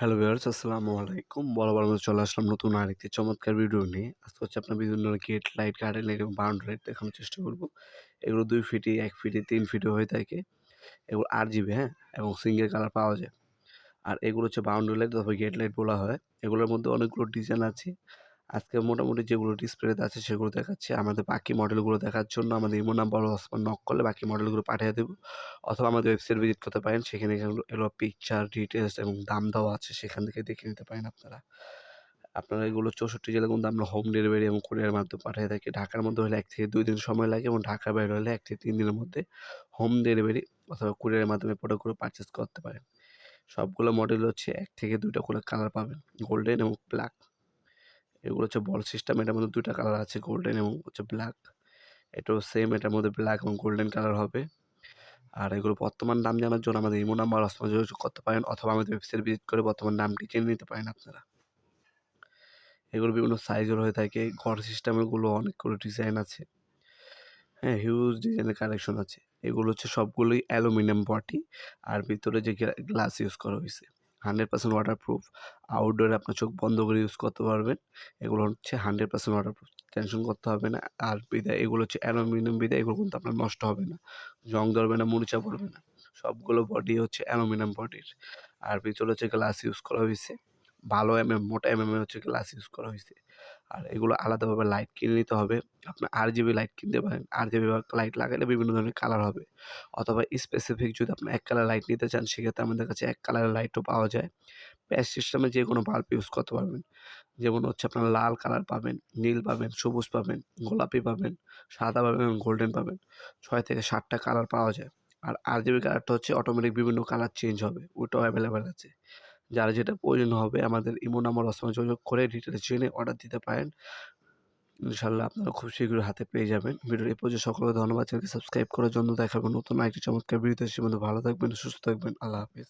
Hello viewers, আসসালামু আলাইকুম। বড় মতো চলে আসলাম নতুন আরেকটি চমৎকার ভিডিও নিয়ে। আজকে হচ্ছে আপনার বিভিন্ন গেট লাইট গার্ডেন লাইট এবং বাউন্ডারি দেখানোর চেষ্টা করব। এগুলো দুই ফিটি এক ফিটি তিন ফিটি হয়ে থাকে। এগুলো আর জিবি হ্যাঁ? এবং সিঙ্গেল কালার পাওয়া যায়। আর এগুলো হচ্ছে বাউন্ডারি লাইট অথবা গেট লাইট বলা হয়। এগুলোর মধ্যে অনেকগুলো ডিজাইন আছে। আজকে মোটামুটি যেগুলো ডিসপ্লেতে আছে সেগুলো দেখাচ্ছি। আমাদের বাকি মডেলগুলো দেখার জন্য আমাদের ইমো নাম্বার অথবা নক করলে বাকি মডেলগুলো পাঠিয়ে দেবো। অথবা আমাদের ওয়েবসাইট ভিজিট করতে পারেন, সেখানে এগুলো পিকচার ডিটেলস এবং দাম দেওয়া আছে, সেখান থেকে দেখে নিতে পারেন আপনারা। আপনারা এগুলো চৌষট্টি জেলা কিন্তু আমরা হোম ডেলিভারি এবং কুরিয়ার মাধ্যমে পাঠিয়ে থাকি। ঢাকার মধ্যে হলে এক থেকে দুই দিন সময় লাগে এবং ঢাকার বাইরে হলে এক থেকে তিন দিনের মধ্যে হোম ডেলিভারি অথবা কুরিয়ারের মাধ্যমে প্রোডাক্ট করে পারচেস করতে পারেন। সবগুলো মডেল হচ্ছে এক থেকে দুইটা করে কালার পাবেন গোল্ডেন এবং ব্ল্যাক এগুলো হচ্ছে বল সিস্টেম, এটার মধ্যে দুইটা কালার আছে গোল্ডেন এবং হচ্ছে ব্ল্যাক এটাও সেম এটার মধ্যে ব্ল্যাক এবং গোল্ডেন কালার হবে। আর এগুলো বর্তমান দাম জানার জন্য আমাদের ইমো নাম্বার অসমা করতে পারেন অথবা আমাদের ওয়েবসাইট ভিজিট করে বর্তমান দামটি জেনে নিতে পারেন আপনারা। এগুলো বিভিন্ন সাইজের হয়ে থাকে ঘর সিস্টেমেরগুলো অনেকগুলো ডিজাইন আছে। হ্যাঁ হিউজ ডিজাইনের কালেকশন আছে। এগুলো হচ্ছে সবগুলোই অ্যালুমিনিয়াম বডি আর ভিতরে যে গ্লাস ইউজ করা হয়েছে হান্ড্রেড পার্সেন্ট ওয়াটারপ্রুফ আউটডোরে আপনার চোখ বন্ধ করে ইউজ করতে পারবেন। এগুলো হচ্ছে হান্ড্রেড পার্সেন্ট ওয়াটারপ্রুফ টেনশন করতে হবে না। আর বিদায়, এগুলো হচ্ছে অ্যালুমিনিয়াম বিদায়, এগুলো কিন্তু আপনার নষ্ট হবে না। জং ধরবে না, মরিচা পড়বে না। সবগুলো বডি হচ্ছে অ্যালুমিনিয়াম বডির আর ভিতরে হচ্ছে গ্লাস ইউজ করা হয়েছে। ভালো এম এম মোটা এম এম হচ্ছে গ্লাস ইউজ করা হয়েছে আর এগুলো আলাদাভাবে লাইট কিনে নিতে হবে। আপনার আর জিবি লাইট কিনতে পারেন। আর জিবি লাইট লাগালে বিভিন্ন ধরনের কালার হবে। অথবা স্পেসিফিক যদি আপনি এক কালার লাইট নিতে চান, সেক্ষেত্রে আমাদের কাছে এক কালারের লাইটও পাওয়া যায়। প্যাচ সিস্টেমে যে কোনো বাল্ব ইউজ করতে পারবেন। যেমন হচ্ছে আপনার লাল কালার পাবেন, নীল পাবেন, সবুজ পাবেন, গোলাপি পাবেন, সাদা পাবেন এবং গোল্ডেন পাবেন। ছয় থেকে সাতটা কালার পাওয়া যায়। আর আর জিবি কালারটা হচ্ছে অটোমেটিক বিভিন্ন কালার চেঞ্জ হবে। ওটাও অ্যাভেলেবেল আছে। যার যেটা প্রয়োজন হবে আমাদের ইমো নাম্বার অসময় যোগাযোগ করে ডিটেলস জেনে অর্ডার দিতে পারেন। ইনশাল্লাহ আপনারা খুব শীঘ্রই হাতে পেয়ে যাবেন। ভিডিওর এই পর্যন্ত সকলকে ধন্যবাদ। চ্যানেলকে সাবস্ক্রাইব করার জন্য দেখাবেন নতুন আরেকটি চমৎকার ভিডিওতে সে ভালো থাকবেন, সুস্থ থাকবেন। আল্লাহ হাফিজ।